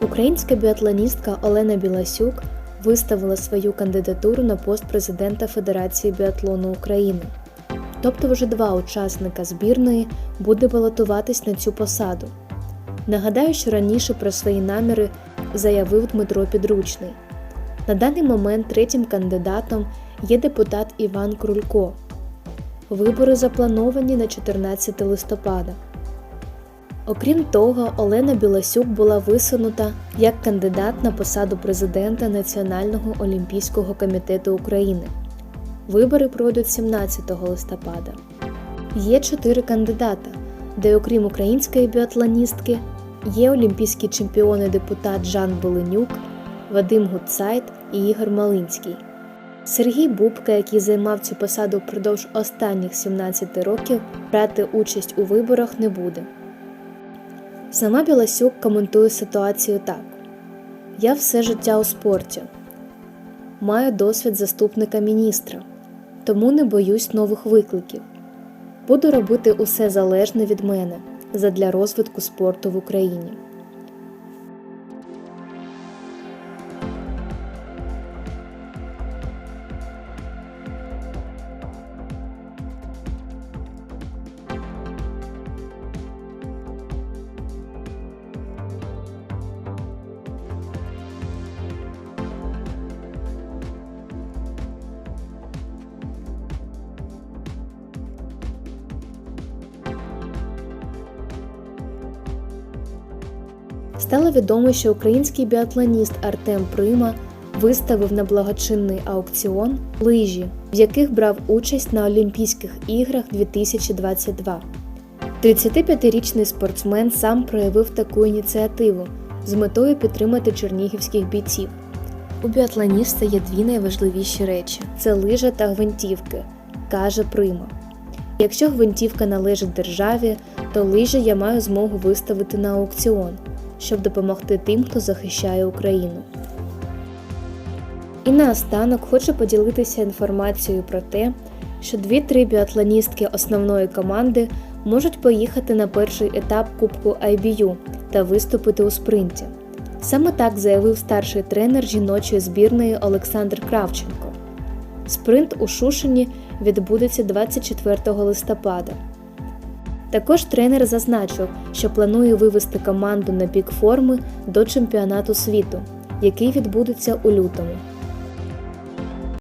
Українська біатлоністка Олена Біласюк виставила свою кандидатуру на пост президента Федерації біатлону України. Тобто вже два учасника збірної буде балотуватись на цю посаду. Нагадаю, що раніше про свої наміри заявив Дмитро Підручний. На даний момент третім кандидатом є депутат Іван Крулько. Вибори заплановані на 14 листопада. Окрім того, Олена Біласюк була висунута як кандидат на посаду президента Національного олімпійського комітету України. Вибори пройдуть 17 листопада. Є чотири кандидата, де, окрім української біатлоністки, є олімпійські чемпіони депутат Жан Беленюк, Вадим Гуцайт і Ігор Малинський. Сергій Бубка, який займав цю посаду впродовж останніх 17 років, брати участь у виборах не буде. Сама Біласюк коментує ситуацію так: Я все життя у спорті, маю досвід заступника міністра, тому не боюсь нових викликів. Буду робити усе залежне від мене задля розвитку спорту в Україні. Стало відомо, що український біатлоніст Артем Прима виставив на благочинний аукціон лижі, в яких брав участь на Олімпійських іграх 2022. 35-річний спортсмен сам проявив таку ініціативу з метою підтримати чернігівських бійців. У біатлоніста є дві найважливіші речі це лижа та гвинтівки, каже Прима. Якщо гвинтівка належить державі, то лижі я маю змогу виставити на аукціон, щоб допомогти тим, хто захищає Україну. І наостанок хочу поділитися інформацією про те, що дві-три біатлоністки основної команди можуть поїхати на перший етап Кубку IBU та виступити у спринті. Саме так заявив старший тренер жіночої збірної Олександр Кравченко. Спринт у Шушині відбудеться 24 листопада. Також тренер зазначив, що планує вивести команду на пік форми до чемпіонату світу, який відбудеться у лютому.